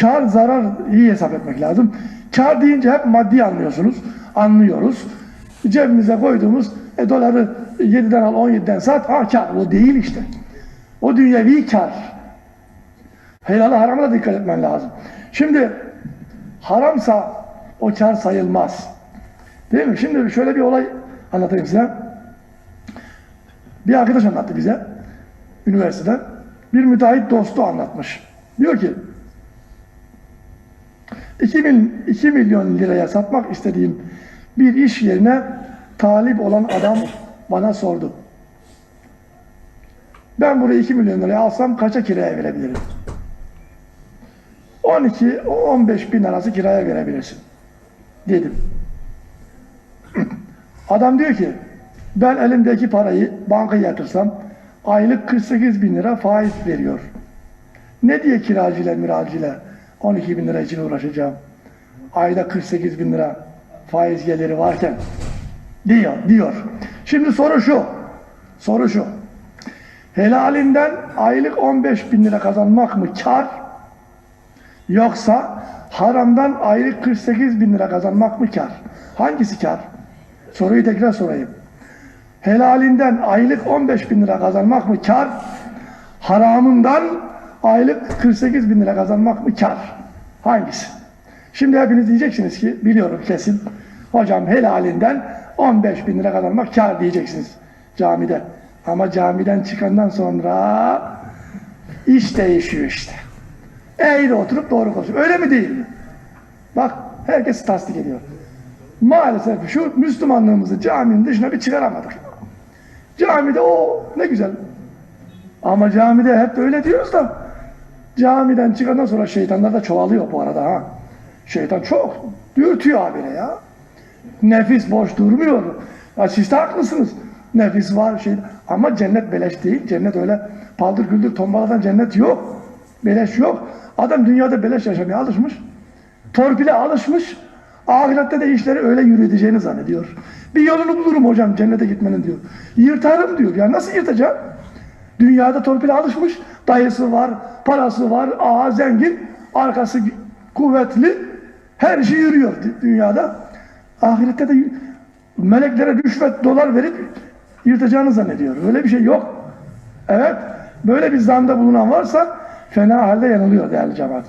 kar zarar iyi hesap etmek lazım. Kar deyince hep maddi anlıyorsunuz. Anlıyoruz. Cebimize koyduğumuz e, doları 7'den al 17'den sat. Ha kar. O değil işte. O dünyevi kar. Helala harama da dikkat etmen lazım. Şimdi haramsa o kar sayılmaz. Değil mi? Şimdi şöyle bir olay anlatayım size. Bir arkadaş anlattı bize üniversiteden. Bir müteahhit dostu anlatmış. Diyor ki 2, mil, 2 milyon liraya satmak istediğim bir iş yerine talip olan adam bana sordu. Ben burayı 2 milyon liraya alsam kaça kiraya verebilirim? 12-15 bin arası kiraya verebilirsin. Dedim. Adam diyor ki ben elimdeki parayı bankaya yatırsam aylık 48 bin lira faiz veriyor. Ne diye kiracıyla miracıyla 12 bin lira için uğraşacağım. Ayda 48 bin lira faiz geliri varken diyor, diyor. Şimdi soru şu, soru şu. Helalinden aylık 15 bin lira kazanmak mı kar? Yoksa haramdan aylık 48 bin lira kazanmak mı kar? Hangisi kar? Soruyu tekrar sorayım. Helalinden aylık 15 bin lira kazanmak mı kar? Haramından aylık 48 bin lira kazanmak mı kar? Hangisi? Şimdi hepiniz diyeceksiniz ki biliyorum kesin. Hocam helalinden 15 bin lira kazanmak kar diyeceksiniz camide. Ama camiden çıkandan sonra iş değişiyor işte. Eğri oturup doğru konuşuyor. Öyle mi değil mi? Bak herkes tasdik ediyor. Maalesef şu Müslümanlığımızı caminin dışına bir çıkaramadık. Camide o ne güzel. Ama camide hep öyle diyoruz da camiden çıkandan sonra şeytanlar da çoğalıyor bu arada ha. Şeytan çok dürtüyor habire ya. Nefis boş durmuyor. Ya siz de haklısınız. Nefis var şey ama cennet beleş değil. Cennet öyle paldır güldür tombaladan cennet yok. Beleş yok. Adam dünyada beleş yaşamaya alışmış. Torpile alışmış. Ahirette de işleri öyle yürüteceğini zannediyor. Bir yolunu bulurum hocam cennete gitmenin diyor. Yırtarım diyor. Ya nasıl yırtacağım? Dünyada torpile alışmış. Dayısı var, parası var, ağa zengin, arkası kuvvetli. Her şey yürüyor dü- dünyada. Ahirette de meleklere rüşvet, dolar verip yırtacağını zannediyor. Öyle bir şey yok. Evet, böyle bir zanda bulunan varsa fena halde yanılıyor değerli cemaat.